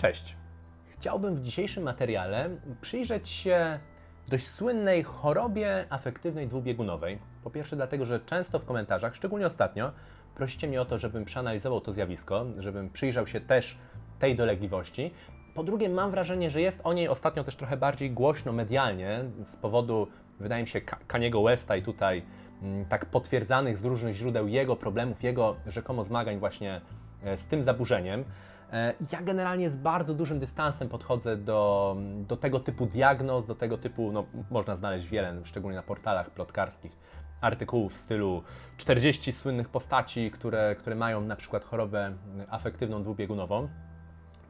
Cześć. Chciałbym w dzisiejszym materiale przyjrzeć się dość słynnej chorobie afektywnej dwubiegunowej. Po pierwsze, dlatego, że często w komentarzach, szczególnie ostatnio, prosicie mnie o to, żebym przeanalizował to zjawisko, żebym przyjrzał się też tej dolegliwości. Po drugie, mam wrażenie, że jest o niej ostatnio też trochę bardziej głośno medialnie z powodu, wydaje mi się, Ka- Kaniego Westa i tutaj mm, tak potwierdzanych z różnych źródeł jego problemów, jego rzekomo zmagań właśnie e, z tym zaburzeniem. E, Ja generalnie z bardzo dużym dystansem podchodzę do, do tego typu diagnoz, do tego typu, no, można znaleźć wiele, szczególnie na portalach plotkarskich, artykułów w stylu 40 słynnych postaci, które, które mają na przykład chorobę afektywną dwubiegunową.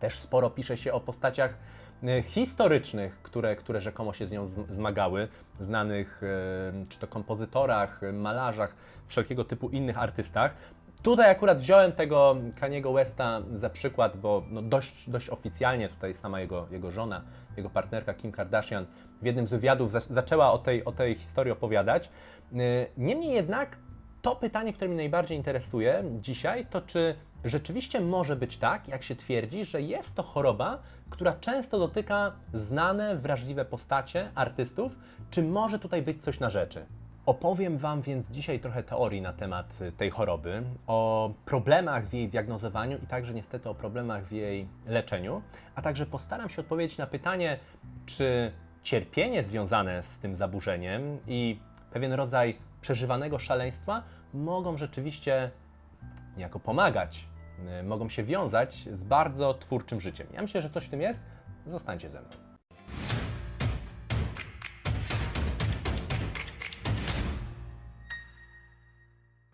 Też sporo pisze się o postaciach e, historycznych, które, które rzekomo się z nią zmagały, znanych e, czy to kompozytorach, malarzach, wszelkiego typu innych artystach. Tutaj akurat wziąłem tego Kaniego Westa za przykład, bo no dość, dość oficjalnie tutaj sama jego, jego żona, jego partnerka Kim Kardashian w jednym z wywiadów za, zaczęła o tej, o tej historii opowiadać. Yy, Niemniej jednak to pytanie, które mnie najbardziej interesuje dzisiaj, to czy rzeczywiście może być tak, jak się twierdzi, że jest to choroba, która często dotyka znane, wrażliwe postacie, artystów, czy może tutaj być coś na rzeczy? Opowiem Wam więc dzisiaj trochę teorii na temat y, tej choroby, o problemach w jej diagnozowaniu i także niestety o problemach w jej leczeniu, a także postaram się odpowiedzieć na pytanie, czy cierpienie związane z tym zaburzeniem i pewien rodzaj przeżywanego szaleństwa mogą rzeczywiście niejako pomagać, y, mogą się wiązać z bardzo twórczym życiem. Ja myślę, że coś w tym jest. Zostańcie ze mną.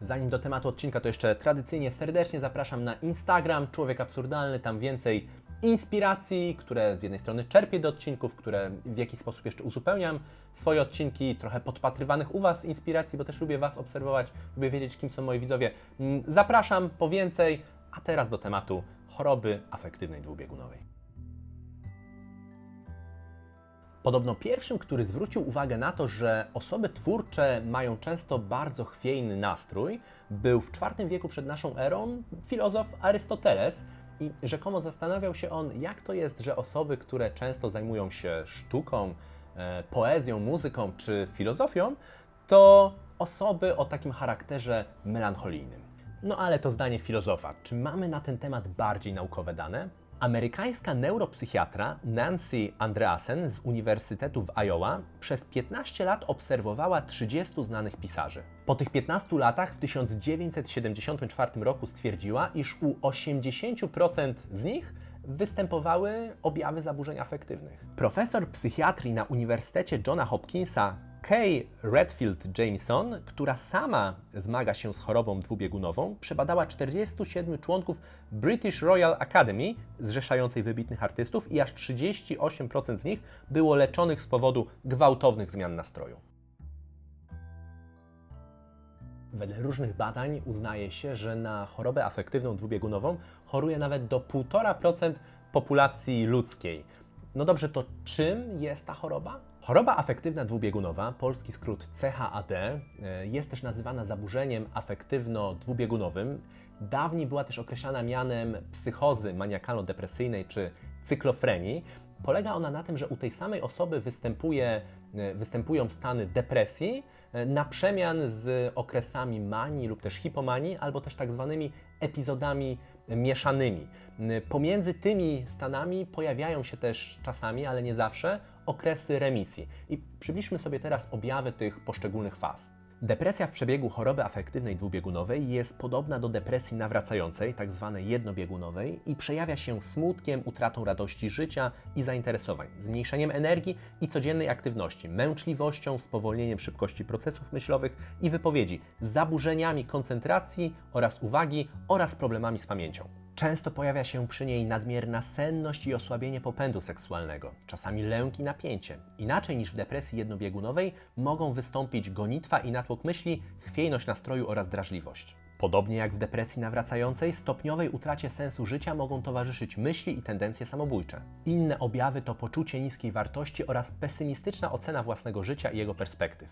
Zanim do tematu odcinka, to jeszcze tradycyjnie serdecznie zapraszam na Instagram Człowiek Absurdalny. Tam więcej inspiracji, które z jednej strony czerpię do odcinków, które w jakiś sposób jeszcze uzupełniam swoje odcinki, trochę podpatrywanych u Was inspiracji, bo też lubię Was obserwować, lubię wiedzieć, kim są moi widzowie. Mm, Zapraszam po więcej, a teraz do tematu choroby afektywnej dwubiegunowej. Podobno pierwszym, który zwrócił uwagę na to, że osoby twórcze mają często bardzo chwiejny nastrój, był w IV wieku przed naszą erą filozof Arystoteles. I rzekomo zastanawiał się on, jak to jest, że osoby, które często zajmują się sztuką, e, poezją, muzyką czy filozofią, to osoby o takim charakterze melancholijnym. No ale to zdanie filozofa. Czy mamy na ten temat bardziej naukowe dane? Amerykańska neuropsychiatra Nancy Andreasen z Uniwersytetu w Iowa przez 15 lat obserwowała 30 znanych pisarzy. Po tych 15 latach w 1974 roku stwierdziła, iż u 80% z nich występowały objawy zaburzeń afektywnych. Profesor psychiatrii na Uniwersytecie Johna Hopkinsa Kay Redfield Jameson, która sama zmaga się z chorobą dwubiegunową, przebadała 47 członków British Royal Academy, zrzeszającej wybitnych artystów, i aż 38% z nich było leczonych z powodu gwałtownych zmian nastroju. Wedle różnych badań uznaje się, że na chorobę afektywną dwubiegunową choruje nawet do 1,5% populacji ludzkiej. No dobrze, to czym jest ta choroba? Choroba afektywna dwubiegunowa, polski skrót CHAD, e, jest też nazywana zaburzeniem afektywno-dwubiegunowym. Dawniej była też określana mianem psychozy maniakalno-depresyjnej czy cyklofrenii. Polega ona na tym, że u tej samej osoby występuje, e, występują stany depresji e, na przemian z okresami manii lub też hipomanii, albo też tak zwanymi epizodami mieszanymi. Pomiędzy tymi stanami pojawiają się też czasami, ale nie zawsze, okresy remisji. I przybliżmy sobie teraz objawy tych poszczególnych faz. Depresja w przebiegu choroby afektywnej dwubiegunowej jest podobna do depresji nawracającej, tak zwanej jednobiegunowej, i przejawia się smutkiem, utratą radości życia i zainteresowań, zmniejszeniem energii i codziennej aktywności, męczliwością, spowolnieniem szybkości procesów myślowych i wypowiedzi, zaburzeniami koncentracji oraz uwagi oraz problemami z pamięcią. Często pojawia się przy niej nadmierna senność i osłabienie popędu seksualnego, czasami lęk i napięcie. Inaczej niż w depresji jednobiegunowej mogą wystąpić gonitwa i natłok myśli, chwiejność nastroju oraz drażliwość. Podobnie jak w depresji nawracającej, stopniowej utracie sensu życia mogą towarzyszyć myśli i tendencje samobójcze. Inne objawy to poczucie niskiej wartości oraz pesymistyczna ocena własnego życia i jego perspektyw.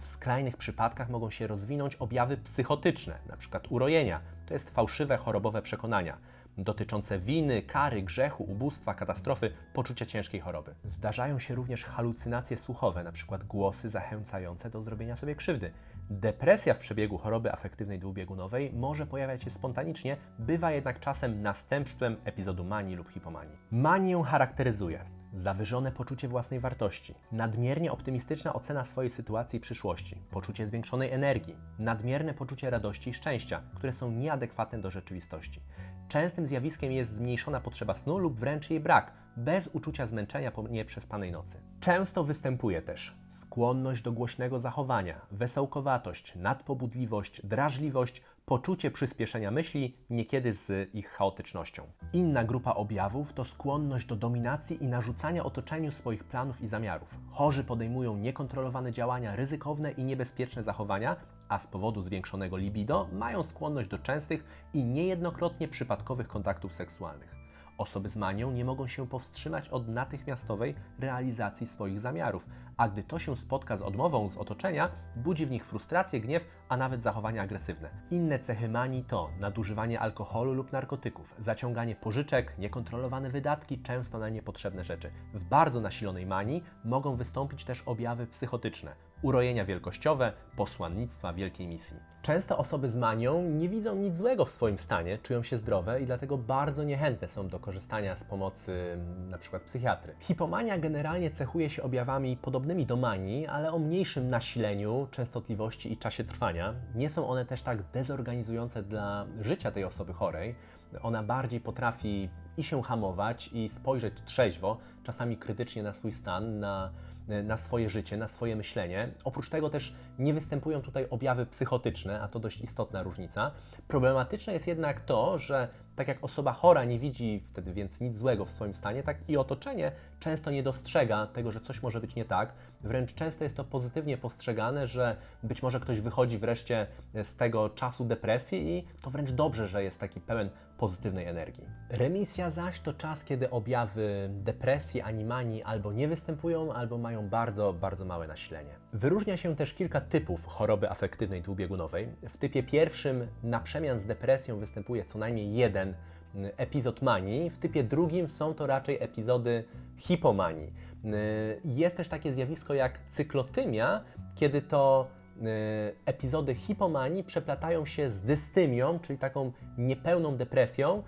W skrajnych przypadkach mogą się rozwinąć objawy psychotyczne, np. urojenia, to jest fałszywe chorobowe przekonania, dotyczące winy, kary, grzechu, ubóstwa, katastrofy, poczucia ciężkiej choroby. Zdarzają się również halucynacje słuchowe, np. głosy zachęcające do zrobienia sobie krzywdy. Depresja w przebiegu choroby afektywnej dwubiegunowej może pojawiać się spontanicznie, bywa jednak czasem następstwem epizodu manii lub hipomanii. Manię charakteryzuje zawyżone poczucie własnej wartości, nadmiernie optymistyczna ocena swojej sytuacji i przyszłości, poczucie zwiększonej energii, nadmierne poczucie radości i szczęścia, które są nieadekwatne do rzeczywistości. Częstym zjawiskiem jest zmniejszona potrzeba snu lub wręcz jej brak, bez uczucia zmęczenia po nieprzespanej nocy. Często występuje też skłonność do głośnego zachowania, wesołkowatość, nadpobudliwość, drażliwość, poczucie przyspieszenia myśli, niekiedy z ich chaotycznością. Inna grupa objawów to skłonność do dominacji i narzucania otoczeniu swoich planów i zamiarów. Chorzy podejmują niekontrolowane działania, ryzykowne i niebezpieczne zachowania, a z powodu zwiększonego libido mają skłonność do częstych i niejednokrotnie przypadkowych kontaktów seksualnych. Osoby z manią nie mogą się powstrzymać od natychmiastowej realizacji swoich zamiarów, a gdy to się spotka z odmową z otoczenia, budzi w nich frustrację, gniew, a nawet zachowania agresywne. Inne cechy manii to nadużywanie alkoholu lub narkotyków, zaciąganie pożyczek, niekontrolowane wydatki, często na niepotrzebne rzeczy. W bardzo nasilonej manii mogą wystąpić też objawy psychotyczne, urojenia wielkościowe, posłannictwa wielkiej misji. Często osoby z manią nie widzą nic złego w swoim stanie, czują się zdrowe i dlatego bardzo niechętne są do korzystania z pomocy np. psychiatry. Hipomania generalnie cechuje się objawami podobnymi do manii, ale o mniejszym nasileniu, częstotliwości i czasie trwania. Nie są one też tak dezorganizujące dla życia tej osoby chorej. Ona bardziej potrafi i się hamować, i spojrzeć trzeźwo, czasami krytycznie na swój stan, na na swoje życie, na swoje myślenie. Oprócz tego też nie występują tutaj objawy psychotyczne, a to dość istotna różnica. Problematyczne jest jednak to, że tak jak osoba chora nie widzi wtedy więc nic złego w swoim stanie, tak i otoczenie często nie dostrzega tego, że coś może być nie tak. Wręcz często jest to pozytywnie postrzegane, że być może ktoś wychodzi wreszcie z tego czasu depresji i to wręcz dobrze, że jest taki pełen pozytywnej energii. Remisja zaś to czas, kiedy objawy depresji, animanii albo nie występują, albo mają bardzo, bardzo małe nasilenie. Wyróżnia się też kilka typów choroby afektywnej dwubiegunowej. W typie pierwszym na przemian z depresją występuje co najmniej jeden mm, epizod manii, w typie drugim są to raczej epizody hipomanii. Y, jest też takie zjawisko jak cyklotymia, kiedy to epizody hipomanii przeplatają się z dystymią, czyli taką niepełną depresją,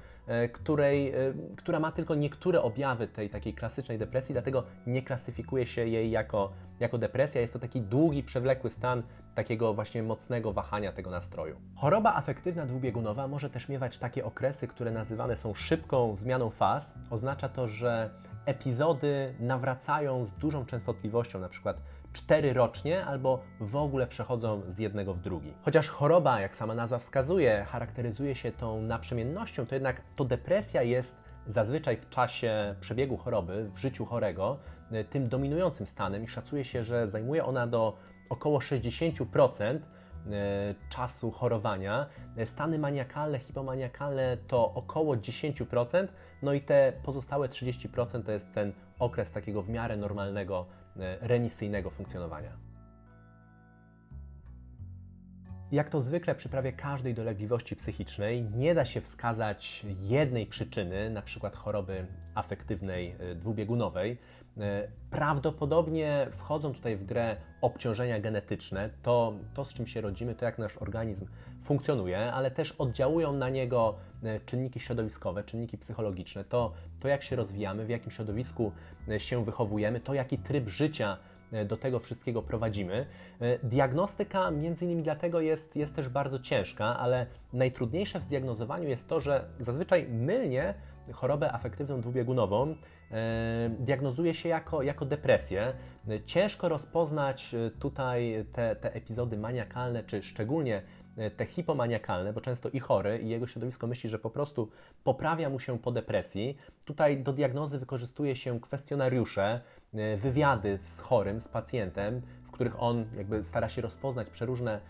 y, której, która ma tylko niektóre objawy tej takiej klasycznej depresji, dlatego nie klasyfikuje się jej jako, jako depresja. Jest to taki długi, przewlekły stan takiego właśnie mocnego wahania tego nastroju. Choroba afektywna dwubiegunowa może też miewać takie okresy, które nazywane są szybką zmianą faz. Oznacza to, że epizody nawracają z dużą częstotliwością, na przykład cztery rocznie, albo w ogóle przechodzą z jednego w drugi. Chociaż choroba, jak sama nazwa wskazuje, charakteryzuje się tą naprzemiennością, to jednak to depresja jest zazwyczaj w czasie przebiegu choroby, w życiu chorego, y, tym dominującym stanem i szacuje się, że zajmuje ona do około 60% E, czasu chorowania. E, stany maniakalne, hipomaniakalne to około 10%, no i te pozostałe 30% to jest ten okres takiego w miarę normalnego, e, remisyjnego funkcjonowania. Jak to zwykle przy prawie każdej dolegliwości psychicznej, nie da się wskazać jednej przyczyny, na przykład choroby afektywnej dwubiegunowej. E, prawdopodobnie wchodzą tutaj w grę obciążenia genetyczne, to, to z czym się rodzimy, to jak nasz organizm funkcjonuje, ale też oddziałują na niego e, czynniki środowiskowe, czynniki psychologiczne, to, to jak się rozwijamy, w jakim środowisku e, się wychowujemy, to jaki tryb życia do tego wszystkiego prowadzimy. Diagnostyka między innymi dlatego jest, jest też bardzo ciężka, ale najtrudniejsze w zdiagnozowaniu jest to, że zazwyczaj mylnie chorobę afektywną dwubiegunową e, diagnozuje się jako, jako depresję. Ciężko rozpoznać e, tutaj te, te epizody maniakalne, czy szczególnie e, te hipomaniakalne, bo często i chory, i jego środowisko myśli, że po prostu poprawia mu się po depresji. Tutaj do diagnozy wykorzystuje się kwestionariusze, wywiady z chorym, z pacjentem, w których on jakby stara się rozpoznać przeróżne,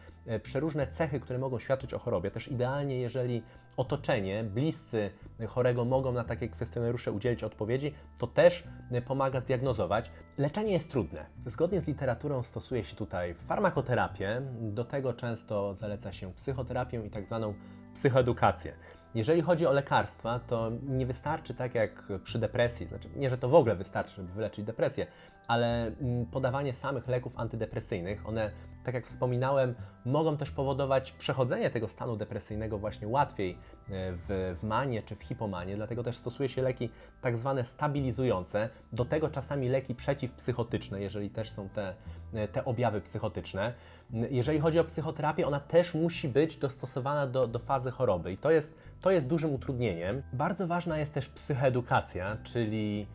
przeróżne cechy, które mogą świadczyć o chorobie. Też idealnie, jeżeli otoczenie, bliscy chorego mogą na takie kwestionariusze udzielić odpowiedzi, to też pomaga zdiagnozować. Leczenie jest trudne. Zgodnie z literaturą stosuje się tutaj farmakoterapię, do tego często zaleca się psychoterapię i tak zwaną psychoedukację. Jeżeli chodzi o lekarstwa, to nie wystarczy tak jak przy depresji, znaczy nie, że to w ogóle wystarczy, żeby wyleczyć depresję, ale mm, podawanie samych leków antydepresyjnych, one, tak jak wspominałem, mogą też powodować przechodzenie tego stanu depresyjnego właśnie łatwiej e, w, w manię czy w hipomanię, dlatego też stosuje się leki tak zwane stabilizujące, do tego czasami leki przeciwpsychotyczne, jeżeli też są te, e, te objawy psychotyczne. Jeżeli chodzi o psychoterapię, ona też musi być dostosowana do, do fazy choroby i to jest, to jest dużym utrudnieniem. Bardzo ważna jest też psychoedukacja, czyli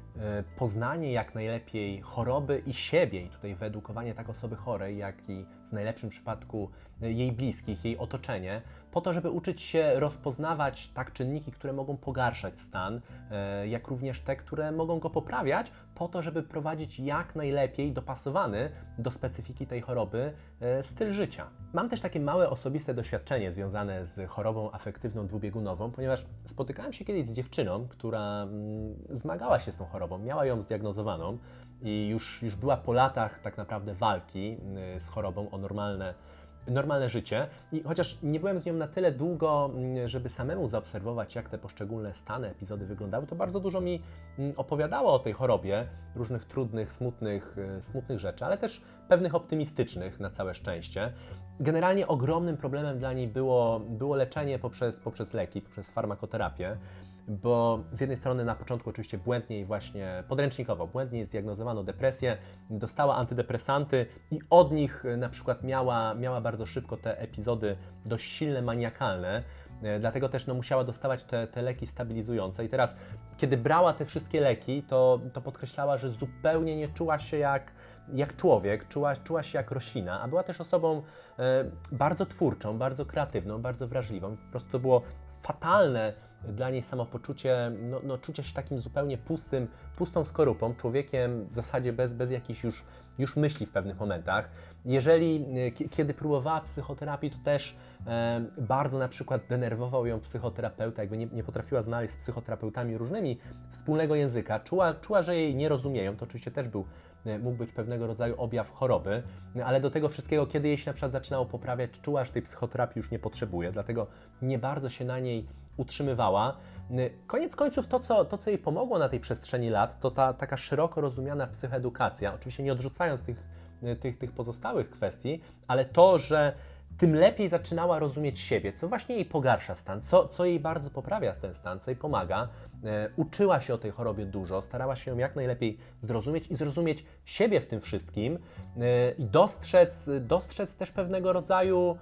poznanie jak najlepiej choroby i siebie i tutaj wyedukowanie tak osoby chorej, jak i w najlepszym przypadku e, jej bliskich, jej otoczenie, po to, żeby uczyć się rozpoznawać tak czynniki, które mogą pogarszać stan, e, jak również te, które mogą go poprawiać, po to, żeby prowadzić jak najlepiej dopasowany do specyfiki tej choroby e, styl życia. Mam też takie małe osobiste doświadczenie związane z chorobą afektywną dwubiegunową, ponieważ spotykałem się kiedyś z dziewczyną, która mm, zmagała się z tą chorobą, miała ją zdiagnozowaną i już, już była po latach tak naprawdę walki y, z chorobą o normalne normalne życie. I chociaż nie byłem z nią na tyle długo, mm, żeby samemu zaobserwować, jak te poszczególne stany, epizody wyglądały, to bardzo dużo mi mm, opowiadało o tej chorobie, różnych trudnych, smutnych, y, smutnych rzeczy, ale też pewnych optymistycznych na całe szczęście. Generalnie ogromnym problemem dla niej było, było leczenie poprzez, poprzez leki, poprzez farmakoterapię bo z jednej strony na początku oczywiście błędnie i właśnie podręcznikowo, błędnie zdiagnozowano depresję, dostała antydepresanty i od nich e, na przykład miała, miała bardzo szybko te epizody dość silne, maniakalne, e, dlatego też no, musiała dostawać te, te leki stabilizujące. I teraz, kiedy brała te wszystkie leki, to, to podkreślała, że zupełnie nie czuła się jak, jak człowiek, czuła, czuła się jak roślina, a była też osobą e, bardzo twórczą, bardzo kreatywną, bardzo wrażliwą, po prostu to było fatalne dla niej samopoczucie, no, no czucie się takim zupełnie pustym, pustą skorupą, człowiekiem w zasadzie bez, bez jakichś już, już myśli w pewnych momentach. Jeżeli, e, kiedy próbowała psychoterapii, to też e, bardzo na przykład denerwował ją psychoterapeuta, jakby nie, nie potrafiła znaleźć z psychoterapeutami różnymi wspólnego języka, czuła, czuła, że jej nie rozumieją, to oczywiście też był e, mógł być pewnego rodzaju objaw choroby, ale do tego wszystkiego, kiedy jej się na przykład zaczynało poprawiać, czuła, że tej psychoterapii już nie potrzebuje, dlatego nie bardzo się na niej utrzymywała. Koniec końców to co, to, co jej pomogło na tej przestrzeni lat, to ta taka szeroko rozumiana psychoedukacja, oczywiście nie odrzucając tych, tych, tych pozostałych kwestii, ale to, że tym lepiej zaczynała rozumieć siebie, co właśnie jej pogarsza stan, co, co jej bardzo poprawia ten stan, co jej pomaga. Uczyła się o tej chorobie dużo, starała się ją jak najlepiej zrozumieć i zrozumieć siebie w tym wszystkim i dostrzec, dostrzec też pewnego rodzaju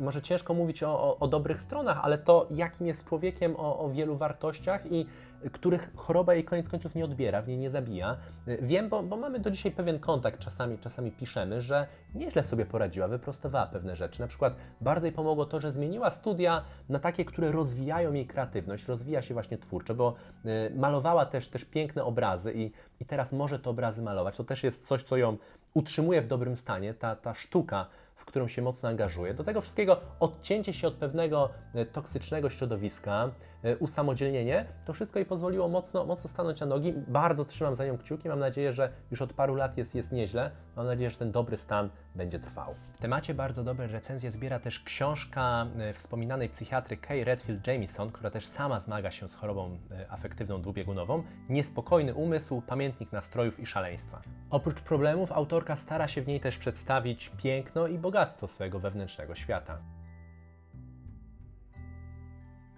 może ciężko mówić o, o, o, dobrych stronach, ale to, jakim jest człowiekiem o, o, wielu wartościach i których choroba jej koniec końców nie odbiera, w niej nie zabija. Wiem, bo, bo mamy do dzisiaj pewien kontakt, czasami, czasami piszemy, że nieźle sobie poradziła, wyprostowała pewne rzeczy. Na przykład bardzo jej pomogło to, że zmieniła studia na takie, które rozwijają jej kreatywność, rozwija się właśnie twórczo, bo y, malowała też, też piękne obrazy i, i teraz może te obrazy malować. To też jest coś, co ją utrzymuje w dobrym stanie, ta, ta sztuka którą się mocno angażuje. Do tego wszystkiego odcięcie się od pewnego e, toksycznego środowiska, e, usamodzielnienie, to wszystko jej pozwoliło mocno, mocno stanąć na nogi. Bardzo trzymam za nią kciuki. Mam nadzieję, że już od paru lat jest, jest nieźle. Mam nadzieję, że ten dobry stan będzie trwał. W temacie bardzo dobre recenzje zbiera też książka e, wspominanej psychiatry Kay Redfield Jamison, która też sama zmaga się z chorobą afektywną dwubiegunową. Niespokojny umysł, pamiętnik nastrojów i szaleństwa. Oprócz problemów, autorka stara się w niej też przedstawić piękno i bogactwo swojego wewnętrznego świata.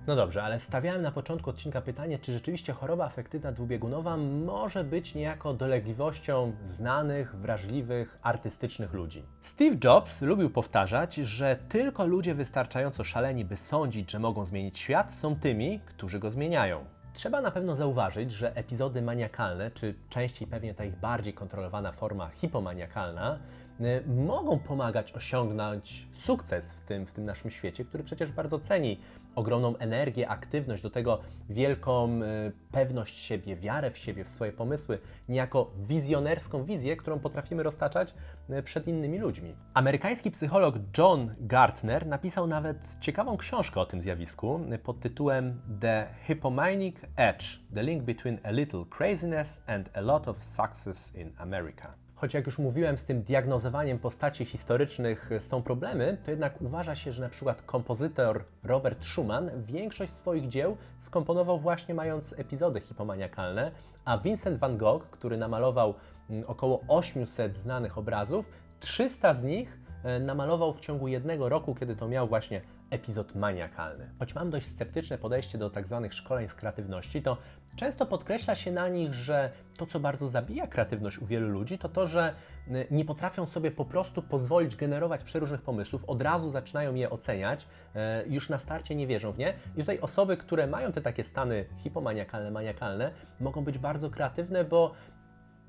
No dobrze, ale stawiałem na początku odcinka pytanie, czy rzeczywiście choroba afektywna dwubiegunowa może być niejako dolegliwością znanych, wrażliwych, artystycznych ludzi. Steve Jobs lubił powtarzać, że tylko ludzie wystarczająco szaleni, by sądzić, że mogą zmienić świat, są tymi, którzy go zmieniają. Trzeba na pewno zauważyć, że epizody maniakalne, czy częściej pewnie ta ich bardziej kontrolowana forma hipomaniakalna, mogą pomagać osiągnąć sukces w tym, w tym naszym świecie, który przecież bardzo ceni ogromną energię, aktywność, do tego wielką y, pewność siebie, wiarę w siebie, w swoje pomysły, niejako wizjonerską wizję, którą potrafimy roztaczać y, przed innymi ludźmi. Amerykański psycholog John Gartner napisał nawet ciekawą książkę o tym zjawisku y, pod tytułem The Hippomanic Edge: The Link Between a Little Craziness and a Lot of Success in America. Choć jak już mówiłem, z tym diagnozowaniem postaci historycznych są problemy, to jednak uważa się, że na przykład kompozytor Robert Schumann większość swoich dzieł skomponował właśnie mając epizody hipomaniakalne, a Vincent van Gogh, który namalował mm, około 800 znanych obrazów, 300 z nich e, namalował w ciągu jednego roku, kiedy to miał właśnie epizod maniakalny. Choć mam dość sceptyczne podejście do tak zwanych szkoleń z kreatywności, to często podkreśla się na nich, że to, co bardzo zabija kreatywność u wielu ludzi, to to, że y, nie potrafią sobie po prostu pozwolić generować przeróżnych pomysłów, od razu zaczynają je oceniać, e, już na starcie nie wierzą w nie. I tutaj osoby, które mają te takie stany hipomaniakalne, maniakalne, mogą być bardzo kreatywne, bo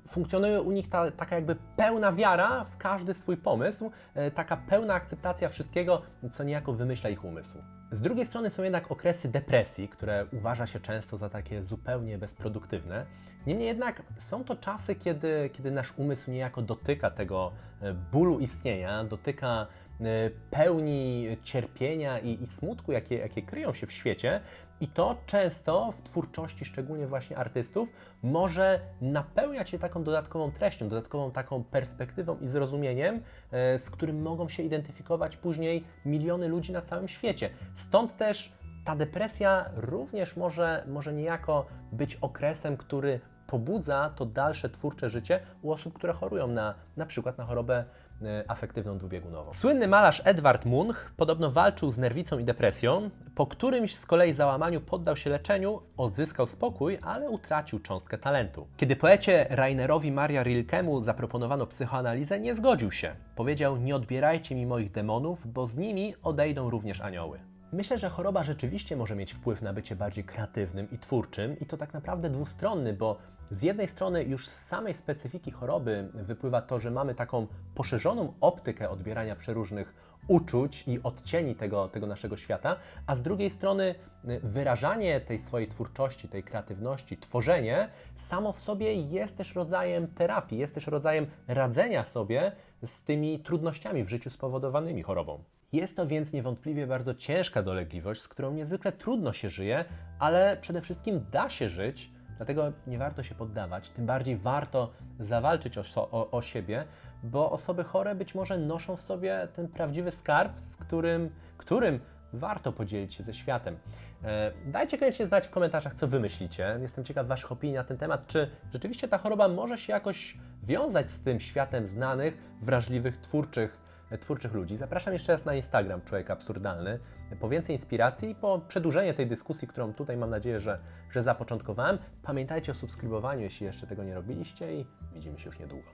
funkcjonuje u nich ta, taka jakby pełna wiara w każdy swój pomysł, e, taka pełna akceptacja wszystkiego, co niejako wymyśla ich umysł. Z drugiej strony są jednak okresy depresji, które uważa się często za takie zupełnie bezproduktywne. Niemniej jednak są to czasy, kiedy, kiedy nasz umysł niejako dotyka tego e, bólu istnienia, dotyka e, pełni cierpienia i, i smutku, jakie, jakie kryją się w świecie. I to często w twórczości, szczególnie właśnie artystów, może napełniać się taką dodatkową treścią, dodatkową taką perspektywą i zrozumieniem, e, z którym mogą się identyfikować później miliony ludzi na całym świecie. Stąd też ta depresja również może, może niejako być okresem, który pobudza to dalsze twórcze życie u osób, które chorują na na przykład na chorobę afektywną dwubiegunową. Słynny malarz Edward Munch podobno walczył z nerwicą i depresją. Po którymś z kolei załamaniu poddał się leczeniu, odzyskał spokój, ale utracił cząstkę talentu. Kiedy poecie Rainerowi Maria Rilkemu zaproponowano psychoanalizę, nie zgodził się. Powiedział: Nie odbierajcie mi moich demonów, bo z nimi odejdą również anioły. Myślę, że choroba rzeczywiście może mieć wpływ na bycie bardziej kreatywnym i twórczym, i to tak naprawdę dwustronny, bo z jednej strony już z samej specyfiki choroby wypływa to, że mamy taką poszerzoną optykę odbierania przeróżnych uczuć i odcieni tego, tego naszego świata, a z drugiej strony y, wyrażanie tej swojej twórczości, tej kreatywności, tworzenie samo w sobie jest też rodzajem terapii, jest też rodzajem radzenia sobie z tymi trudnościami w życiu spowodowanymi chorobą. Jest to więc niewątpliwie bardzo ciężka dolegliwość, z którą niezwykle trudno się żyje, ale przede wszystkim da się żyć, dlatego nie warto się poddawać, tym bardziej warto zawalczyć o, o, o siebie, bo osoby chore być może noszą w sobie ten prawdziwy skarb, z którym, którym warto podzielić się ze światem. E, dajcie koniecznie znać w komentarzach, co wy myślicie. Jestem ciekaw Waszych opinii na ten temat. Czy rzeczywiście ta choroba może się jakoś wiązać z tym światem znanych, wrażliwych, twórczych twórczych ludzi. Zapraszam jeszcze raz na Instagram Człowiek Absurdalny po więcej inspiracji i po przedłużenie tej dyskusji, którą tutaj mam nadzieję, że, że zapoczątkowałem. Pamiętajcie o subskrybowaniu, jeśli jeszcze tego nie robiliście i widzimy się już niedługo.